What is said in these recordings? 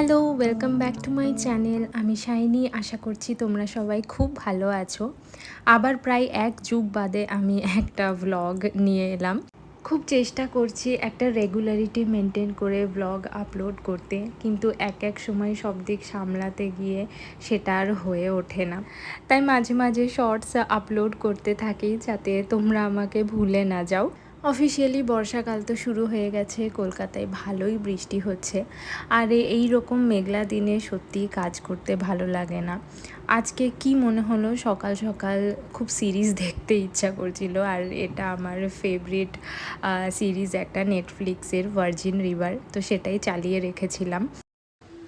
Hello welcome back to my channel আমি shiny, আশা করছি তোমরা সবাই খুব ভালো আছো। আবার প্রায় এক যুগ বাদে আমি একটা ভ্লগ নিয়ে এলাম। খুব চেষ্টা করছি একটা রেগুলারিটি মেনটেন করে ব্লগ আপলোড করতে, কিন্তু এক এক সময় সব দিক সামলাতে গিয়ে সেটা আর হয়ে ওঠে না। তাই মাঝে মাঝে শর্টস আপলোড করতে থাকি, যাতে তোমরা আমাকে ভুলে না যাও। অফিসিয়ালি বর্ষাকাল তো শুরু হয়ে গেছে, কলকাতায় ভালোই বৃষ্টি হচ্ছে। আর এই রকম মেঘলা দিনে সত্যিই কাজ করতে ভালো লাগে না। আজকে কি মনে হলো, সকাল সকাল খুব সিরিজ দেখতে ইচ্ছা করছিল, আর এটা আমার ফেভারিট সিরিজ একটা নেটফ্লিক্সের ভার্জিন রিভার তো সেটাই চালিয়ে রেখেছিলাম।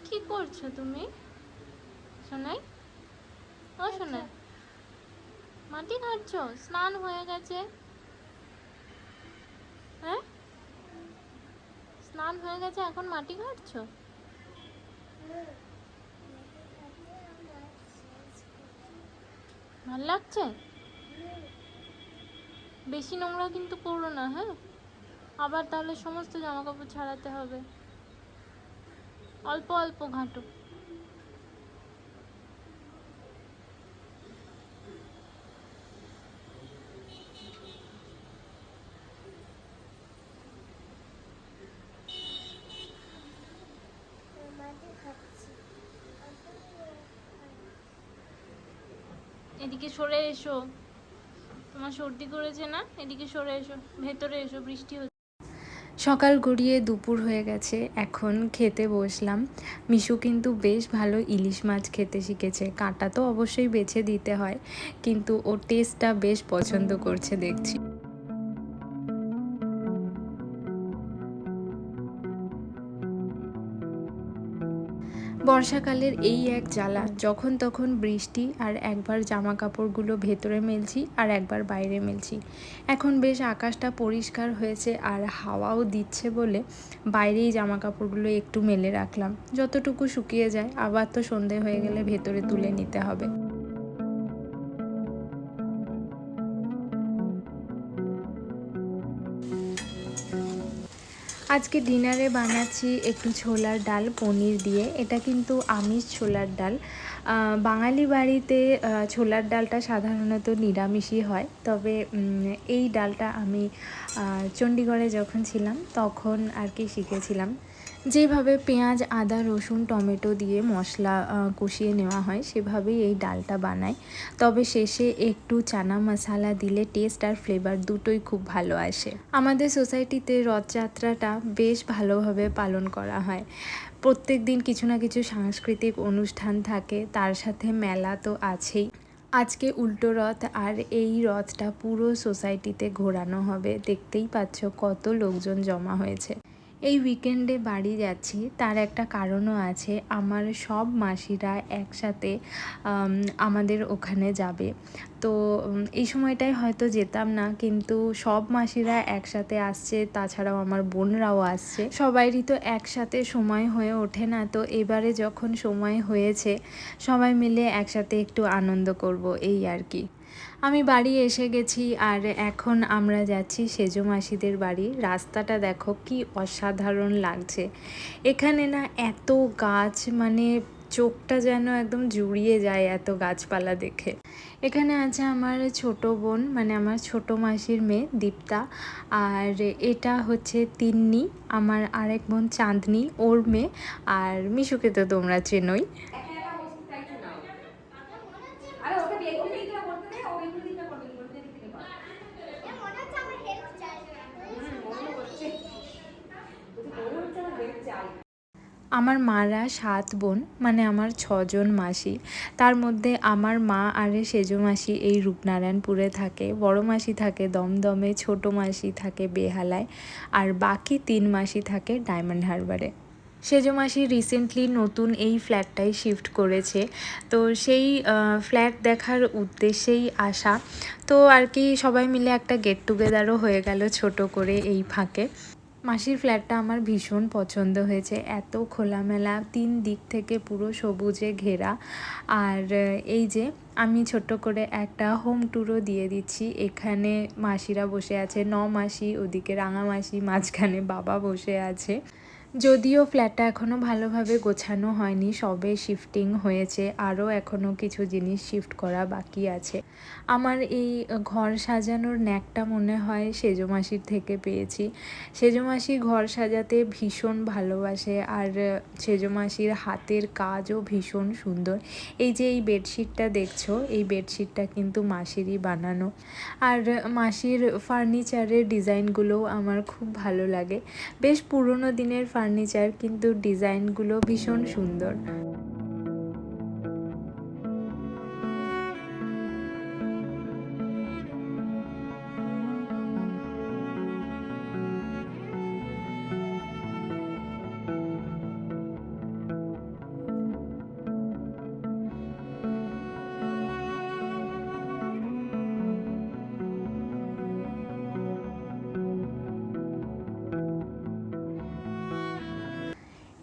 কি করছ তুমি? শোনাই মাটি স্নান হয়ে গেছে হ্যাঁ স্নান হয়ে গেছে, এখন মাটি ঘাটছ? ভালো লাগছে? বেশি নোংরা কিন্তু করো না হ্যাঁ? আবার তাহলে সমস্ত জামা কাপড় ছাড়াতে হবে। অল্প অল্প ঘাঁটো। এদিকে সরে এসো। তোমার সর্দি করেছে না? এদিকে সরে এসো, ভেতরে এসো, বৃষ্টি হচ্ছে। সকাল গড়িয়ে দুপুর হয়ে গেছে, এখন খেতে বসলাম। মিশু কিন্তু বেশ ভালো ইলিশ মাছ খেতে শিখেছে, কাঁটা তো অবশ্যই বেছে দিতে হয়, কিন্তু ও টেস্টটা বেশ পছন্দ করছে দেখছি। বর্ষাকালের এই এক জ্বালা, যখন তখন বৃষ্টি আর একবার জামা কাপড়গুলো ভেতরে মেলছি আর একবার বাইরে মেলছি। এখন বেশ আকাশটা পরিষ্কার হয়েছে আর হাওয়াও দিচ্ছে বলে বাইরেই জামা কাপড়গুলো একটু মেলে রাখলাম। যতটুকু শুকিয়ে যায়, আবার তো সন্ধে হয়ে গেলে ভেতরে তুলে নিতে হবে। আজকে ডিনারে বানাচ্ছি একটু ছোলার ডাল পনির দিয়ে। এটা কিন্তু আমিষ ছোলার ডাল। বাঙালি বাড়িতে ছোলার ডালটা সাধারণত নিরামিষই হয়। তবে এই ডালটা আমি চণ্ডীগড়ে যখন ছিলাম, তখন আর কি শিখেছিলাম। যেভাবে পেঁয়াজ, আদা, রসুন, টমেটো দিয়ে মশলা কষিয়ে নেওয়া হয়, সেভাবেই এই ডালটা বানাই। তবে শেষে একটু চানা মশালা দিলে টেস্ট আর ফ্লেভার দুটোই খুব ভালো আসে। আমাদের সোসাইটিতে রথযাত্রাটা বেশ ভালোভাবে পালন করা হয়। প্রত্যেক দিন কিছু না কিছু সাংস্কৃতিক অনুষ্ঠান থাকে, তার সাথে মেলা তো আছেই। আজকে উল্টো রথ আর এই রথটা পুরো সোসাইটিতে ঘোরানো হবে। দেখতেই পাচ্ছ কত লোকজন জমা হয়েছে। এই উইকেন্ডে বাড়ি যাচ্ছি। তার একটা কারণও আছে। আমার সব মাসিরা একসাথে আমাদের ওখানে যাবে। তো এই সময়টায় হয়তো যেতাম না, কিন্তু সব মাসিরা একসাথে আসছে। তাছাড়াও আমার বোনরাও আসছে। সবাইরই তো একসাথে সময় হয়ে ওঠে না। তো এবারে যখন সময় হয়েছে, সবাই মিলে একসাথে একটু আনন্দ করব, এই আর কি। আমি বাড়ি এসে গেছি আর এখন আমরা যাচ্ছি সেজো মাসিদের বাড়ি। রাস্তাটা দেখো কি অসাধারণ লাগছে। এখানে না এত গাছ মানে চোখটা যেন একদম জুড়িয়ে যায় এত গাছপালা দেখে। এখানে আছে আমার ছোট বোন মানে আমার ছোট মাসির মেয়ে দীপ্তা। আর এটা হচ্ছে তিন্নি, আমার আরেক বোন চাঁদনি, ওর মেয়ে। আর মিশুকে তো তোমরা চেনোই। আমার মারা সাত বোন মানে আমার ছজন মাসি। তার মধ্যে আমার মা আরে সেজো মাসি এই রূপনারায়ণপুরে থাকে। বড় মাসি থাকে দমদমে, ছোট মাসি থাকে বেহালায়, আর বাকি তিন মাসি থাকে ডায়মন্ড হারবারে। সেজো মাসি রিসেন্টলি নতুন এই ফ্ল্যাটটাই শিফট করেছে। তো সেই ফ্ল্যাট দেখার উদ্দেশ্যেই আসা। তো আর কি সবাই মিলে একটা গেট টুগেদারও হয়ে গেল ছোট করে এই ফাঁকে। মাসির ফ্ল্যাটটা আমার ভীষণ পছন্দ হয়েছে। এত খোলামেলা, তিন দিক থেকে পুরো সবুজে ঘেরা। আর এই যে আমি ছোট্ট করে একটা হোম ট্যুরও দিয়ে দিচ্ছি। এখানে মাসিরা বসে আছে ন মাসি ওদিকে রাঙামাসি, মাঝখানে বাবা বসে আছে। যদিও ফ্ল্যাটটা এখনও ভালোভাবে গোছানো হয়নি, সবে শিফটিং হয়েছে, আরও এখনও কিছু জিনিস শিফট করা বাকি আছে। আমার এই ঘর সাজানোর ন্যাকটা মনে হয় সেজো মাসির থেকে পেয়েছি। সেজো মাসি ঘর সাজাতে ভীষণ ভালোবাসে, আর সেজো মাসির হাতের কাজও ভীষণ সুন্দর। এই যে এই বেডশিটটা দেখছ, এই বেডশিটটা কিন্তু মাসিরই বানানো। আর মাসির ফার্নিচারের ডিজাইনগুলোও আমার খুব ভালো লাগে। বেশ পুরনো দিনের ফার্নিচার কিন্তু ডিজাইনগুলো ভীষণ সুন্দর।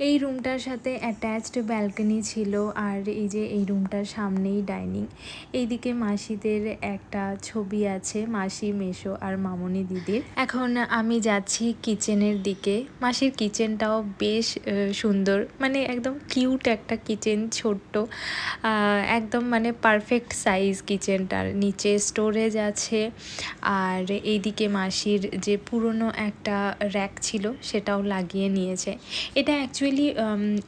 এই রুমটার সাথে অ্যাটাচড ব্যালকনি ছিল আর এই যে এই রুমটার সামনেই ডাইনিং এইদিকে মাসিদের একটা ছবি আছে, মাসি, মেশো আর মামনি দিদির। এখন আমি যাচ্ছি কিচেনের দিকে। মাসির কিচেনটাও বেশ সুন্দর। মানে একদম কিউট একটা কিচেন ছোট্ট। একদম মানে পারফেক্ট সাইজ কিচেনটার নিচে স্টোরেজ আছে আর এইদিকে মাসির যে পুরনো একটা র্যাক ছিল, সেটাও লাগিয়ে নিয়েছে। এটা অ্যাকচুয়ালি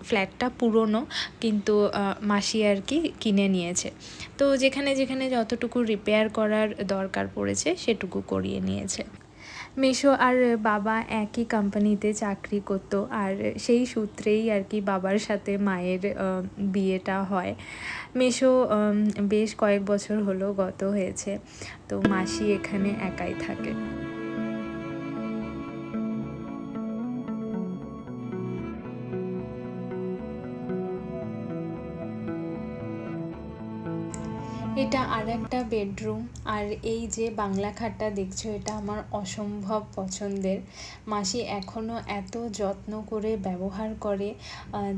ফ্ল্যাটটা পুরনো, কিন্তু মাসি আর কি কিনে নিয়েছে। তো যেখানে যেখানে যতটুকু রিপেয়ার করার দরকার পড়েছে, সেটুকু করিয়ে নিয়েছে। মেশো আর বাবা একই কোম্পানিতে চাকরি করতো, আর সেই সূত্রেই আর কি বাবার সাথে মায়ের বিয়েটা হয়। মেশো বেশ কয়েক বছর হলো গত হয়েছে, তো মাসি এখানে একাই থাকে। এটা আর একটা বেডরুম। আর এই যে বাংলা খাটটা দেখছ, এটা আমার অসম্ভব পছন্দের। মাসি এখনও এত যত্ন করে ব্যবহার করে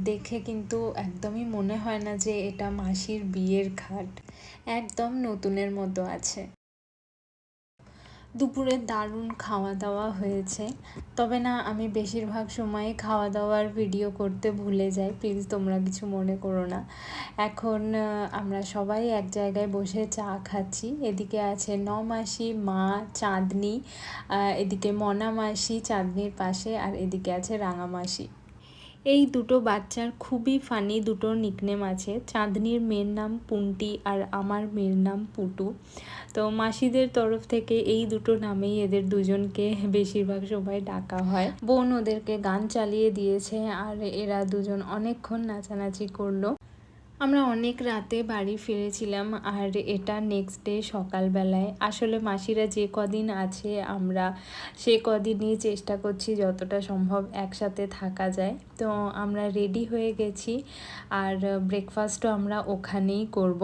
দেখে কিন্তু একদমই মনে হয় না যে এটা মাসির বিয়ের খাট। একদম নতুনের মতো আছে। দুপুরে দারুণ খাওয়া দাওয়া হয়েছে। তবে না, আমি বেশিরভাগ সময় খাওয়া দাওয়ার ভিডিও করতে ভুলে যাই। প্লিজ তোমরা কিছু মনে করো না। এখন আমরা সবাই এক জায়গায় বসে চা খাচ্ছি। এদিকে আছে ন মাসি মা, চাঁদনি এদিকে মনা মাসি, চাঁদনির পাশে, আর এদিকে আছে রাঙা মাসি। এই দুটো বাচ্চার খুবই ফানি দুটো নিকনেম আছে। চাঁদনির মেয়ের নাম পুন্টি আর আমার মেয়ের নাম পুটু। তো মাসিদের তরফ থেকে এই দুটো নামেই এদের দুজনকে বেশিরভাগ সবাই ডাকা হয়। বোন ওদেরকে গান চালিয়ে দিয়েছে আর এরা দুজন অনেকক্ষণ নাচানাচি করল। আমরা অনেক রাতে বাড়ি ফিরেছিলাম আর এটা নেক্সট ডে সকালবেলায়। আসলে মাসিরা যে কদিন আছে, আমরা সে কদিনই চেষ্টা করছি যতটা সম্ভব একসাথে থাকা যায়। তো আমরা রেডি হয়ে গেছি আর ব্রেকফাস্টও আমরা ওখানেই করব।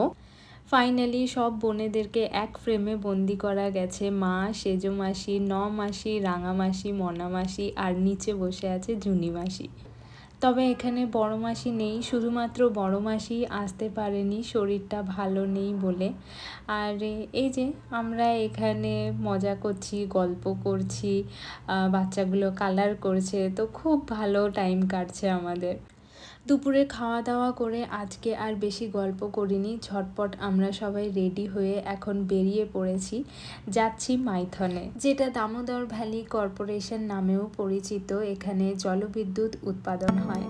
ফাইনালি সব বোনেদেরকে এক ফ্রেমে বন্দি করা গেছে। মা সেজো মাসি ন মাসি আর নিচে বসে আছে জুনি মাসি তবে এখানে বড় মাসি নেই, শুধুমাত্র বড় মাসি আসতে পারেনি, শরীরটা ভালো নেই বলে। আর এই যে আমরা এখানে মজা করছি, গল্প করছি বাচ্চাগুলো কালার করছে, তো খুব ভালো টাইম কাটছে আমাদের। দুপুরে খাওয়া দাওয়া করে আজকে আর বেশি গল্প করিনি। ঝটপট আমরা সবাই রেডি হয়ে এখন বেরিয়ে পড়েছি। যাচ্ছি মাইথনে, যেটা দামোদর ভ্যালি কর্পোরেশন নামেও পরিচিত। এখানে জলবিদ্যুৎ উৎপাদন হয়।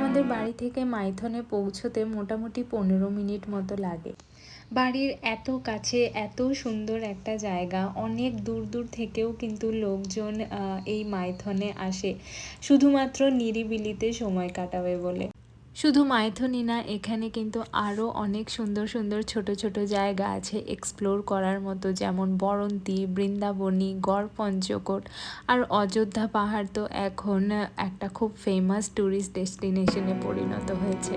আমাদের বাড়ি থেকে মাইথনে পৌঁছতে মোটামুটি পনেরো মিনিট মতো লাগে। বাড়ির এত কাছে, এত সুন্দর একটা জায়গা, অনেক দূর দূর থেকেও কিন্তু লোকজন এই মাইথনে আসে। শুধুমাত্র নিরিবিলিতে সময় কাটাবে বলে। শুধু মাইথনই না, এখানে কিন্তু আরও অনেক সুন্দর সুন্দর ছোট ছোট জায়গা আছে এক্সপ্লোর করার মতো, যেমন বরন্তি, বৃন্দাবনী, গড় পঞ্চকোট আর অযোধ্যা পাহাড় তো এখন একটা খুব ফেমাস ট্যুরিস্ট ডেস্টিনেশনে পরিণত হয়েছে।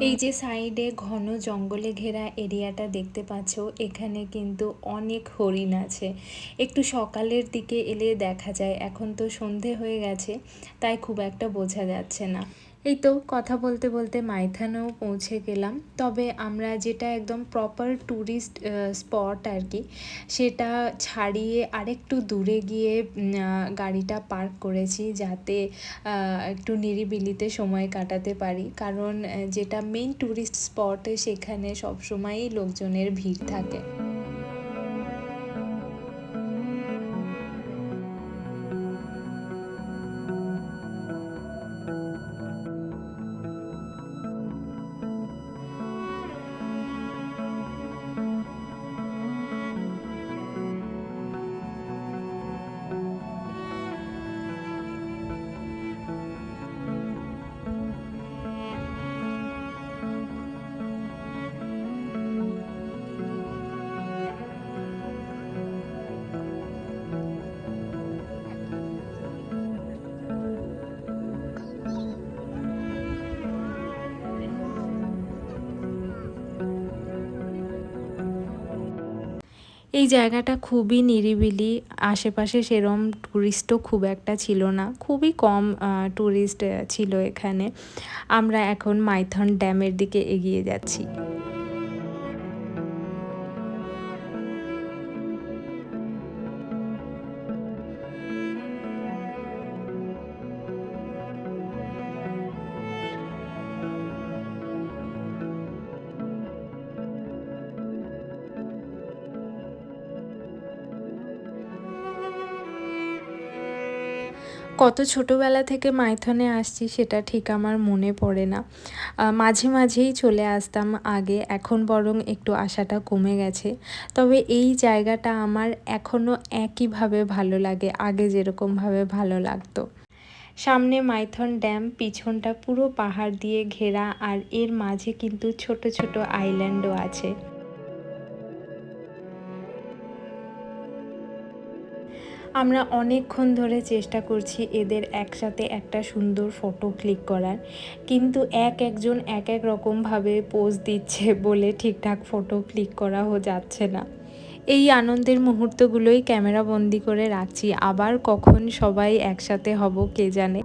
এই যে সাইডে ঘন জঙ্গলে ঘেরা এরিয়াটা দেখতে পাচ্ছ, এখানে কিন্তু অনেক হরিণ আছে। একটু সকালের দিকে এলে দেখা যায়, এখন তো সন্ধে হয়ে গেছে, তাই খুব একটা বোঝা যাচ্ছে না। এই তো কথা বলতে বলতে মাইথানেও পৌঁছে গেলাম। তবে আমরা যেটা একদম প্রপার ট্যুরিস্ট স্পট আর কি সেটা ছাড়িয়ে আরেকটু দূরে গিয়ে গাড়িটা পার্ক করেছি যাতে একটু নিরিবিলিতে সময় কাটাতে পারি। কারণ যেটা মেইন ট্যুরিস্ট স্পট সেখানে সবসময়ই লোকজনের ভিড় থাকে। এই জায়গাটা খুবই নিরিবিলি, আশেপাশে সেরম ট্যুরিস্টও খুব একটা ছিল না, খুবই কম ট্যুরিস্ট ছিল এখানে। আমরা এখন মাইথন ড্যামের দিকে এগিয়ে যাচ্ছি। কত ছোটোবেলা থেকে মাইথনে আসছি সেটা ঠিক আমার মনে পড়ে না। মাঝে মাঝেই চলে আসতাম আগে, এখন বরং একটু আশাটা কমে গেছে। তবে এই জায়গাটা আমার এখনও একইভাবে ভালো লাগে, আগে যেরকমভাবে ভালো লাগতো। সামনে মাইথন ড্যাম, পিছনটা পুরো পাহাড় দিয়ে ঘেরা, আর এর মাঝে কিন্তু ছোট ছোট আইল্যান্ডও আছে। আমরা অনেকক্ষণ ধরে চেষ্টা করছি এদের একসাথে একটা সুন্দর ফটো ক্লিক করার। কিন্তু এক একজন এক এক রকমভাবে পোজ দিচ্ছে বলে ঠিকঠাক ফটো ক্লিক করা যাচ্ছে না। এই আনন্দের মুহূর্তগুলোই ক্যামেরা বন্দি করে রাখছি। আবার কখন সবাই একসাথে হব কে জানে।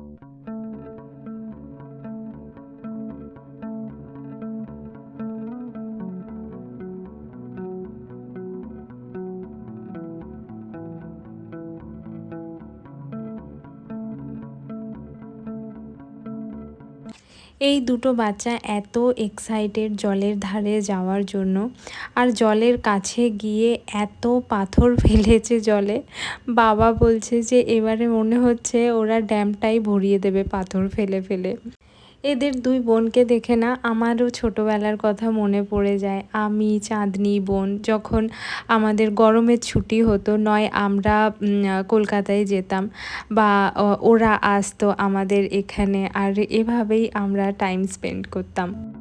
এই দুটো বাচ্চা এত এক্সাইটেড জলের ধারে যাওয়ার জন্য। আর জলের কাছে গিয়ে এত পাথর ফেলেছে জলে। বাবা বলছে যে, এবারে মনে হচ্ছে ওরা ড্যামটাই ভরিয়ে দেবে পাথর ফেলে ফেলে। এদের দুই বোনকে দেখে না আমারও ছোটোবেলার কথা মনে পড়ে যায়। আমি, চাঁদনি বোন, যখন আমাদের গরমের ছুটি হতো, নয় আমরা কলকাতায় যেতাম বা ওরা আসতো আমাদের এখানে, আর এভাবেই আমরা টাইম স্পেন্ড করতাম।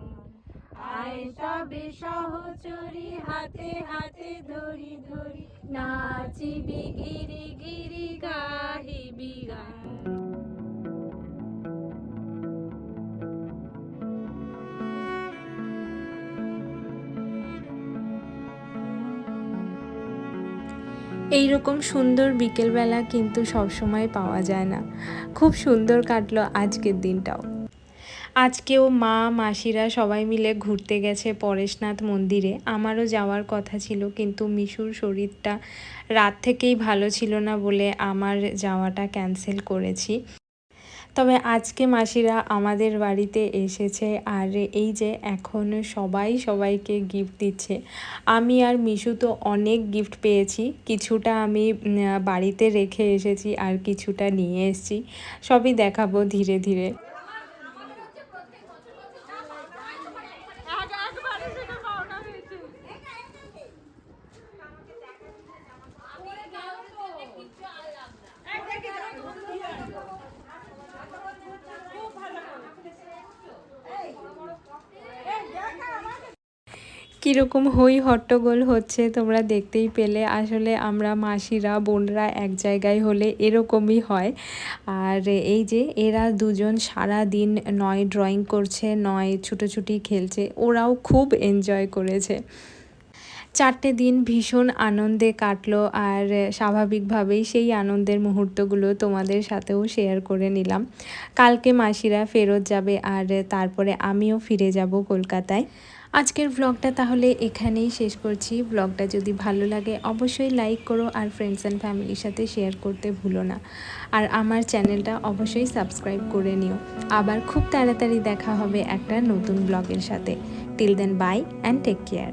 সবে সহচরি, হাতে হাতে ধরি ধরি। নাচিবি গিরি গিরি গাহিবি গান এই রকম সুন্দর বিকেলবেলা কিন্তু সবসময় পাওয়া যায় না। খুব সুন্দর কাটলো আজকের দিনটাও। আজকেও মা, মাসিরা সবাই মিলে ঘুরতে গেছে পরেশনাথ মন্দিরে। আমারও যাওয়ার কথা ছিল, কিন্তু মিশুর শরীরটা রাত থেকেই ভালো ছিল না বলে আমার যাওয়াটা ক্যান্সেল করেছি। তবে আজকে মাসিরা আমাদের বাড়িতে এসেছে আর এই যে এখন সবাই সবাইকে গিফট দিচ্ছে। আমি আর মিশু তো অনেক গিফট পেয়েছি, কিছুটা আমি বাড়িতে রেখে এসেছি আর কিছুটা নিয়ে এসেছি। সবই দেখাবো ধীরে ধীরে। কীরকম হই হট্টগোল হচ্ছে তোমরা দেখতেই পেলে। আসলে আমরা মাসিরা, বোনরা এক জায়গায় হলে এরকমই হয়। আর এই যে এরা দুজন সারা দিন নয় ড্রয়িং করছে, নয় ছুটোছুটি খেলছে, ওরাও খুব এনজয় করেছে। চারটে দিন ভীষণ আনন্দে কাটলো আর স্বাভাবিকভাবেই সেই আনন্দের মুহূর্তগুলো তোমাদের সাথেও শেয়ার করে নিলাম। কালকে মাসিরা ফেরত যাবে আর তারপরে আমিও ফিরে যাব কলকাতায়। আজকের ব্লগটা তাহলে এখানেই শেষ করছি। ব্লগটা যদি ভালো লাগে অবশ্যই লাইক করো আর ফ্রেন্ডস অ্যান্ড ফ্যামিলির সাথে শেয়ার করতে ভুলো না। আর আমার চ্যানেলটা অবশ্যই সাবস্ক্রাইব করে নিও। আবার খুব তাড়াতাড়ি দেখা হবে একটা নতুন ব্লগের সাথে। Till then bye and take care